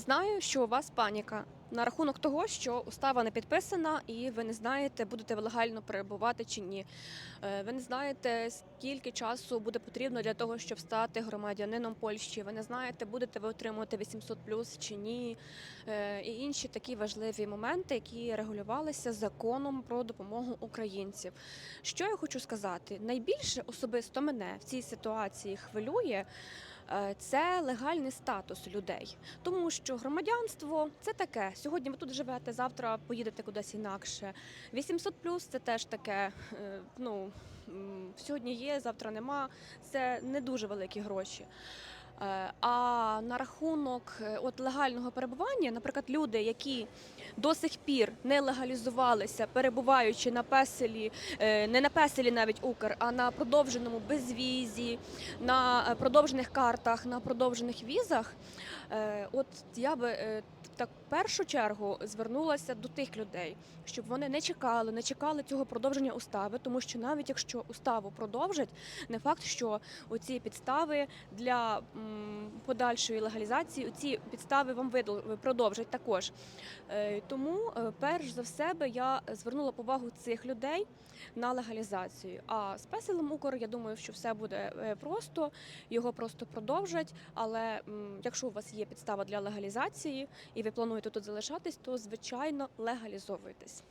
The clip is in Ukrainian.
Знаю, що у вас паніка на рахунок того, що устава не підписана, і ви не знаєте, будете ви легально перебувати чи ні. Е, Ви не знаєте, скільки часу буде потрібно для того, щоб стати громадянином Польщі. Ви не знаєте, будете ви отримувати 800 плюс чи ні. Е, І інші такі важливі моменти, які регулювалися законом про допомогу українців. Що я хочу сказати? Найбільше особисто мене в цій ситуації хвилює. Е, Це легальний статус людей, тому що громадянство це таке. Сьогодні ви тут живете, завтра поїдете кудись інакше. 800 плюс це теж таке. е, Ну сьогодні є, завтра нема. Це не дуже великі гроші. Е, А на рахунок е, от легального перебування, наприклад, люди, які до сих пір не легалізувалися, перебуваючи на песелі, е, не на песелі навіть Укр, а на продовженому безвізі, на продовжених картах, на продовжених візах. От я би так в першу чергу звернулася до тих людей, щоб вони не чекали, не чекали цього продовження устави, тому що навіть якщо уставу продовжать, не факт, що оці підстави для подальшої легалізації, ці підстави вам продовжать також. Е, Тому, е, перш за все, я звернула повагу цих людей на легалізацію. А з песелем Укр, я думаю, що все буде е, просто, його просто продовжать. Але якщо у вас є підстава для легалізації і ви плануєте тут залишатись, то звичайно легалізовуйтесь.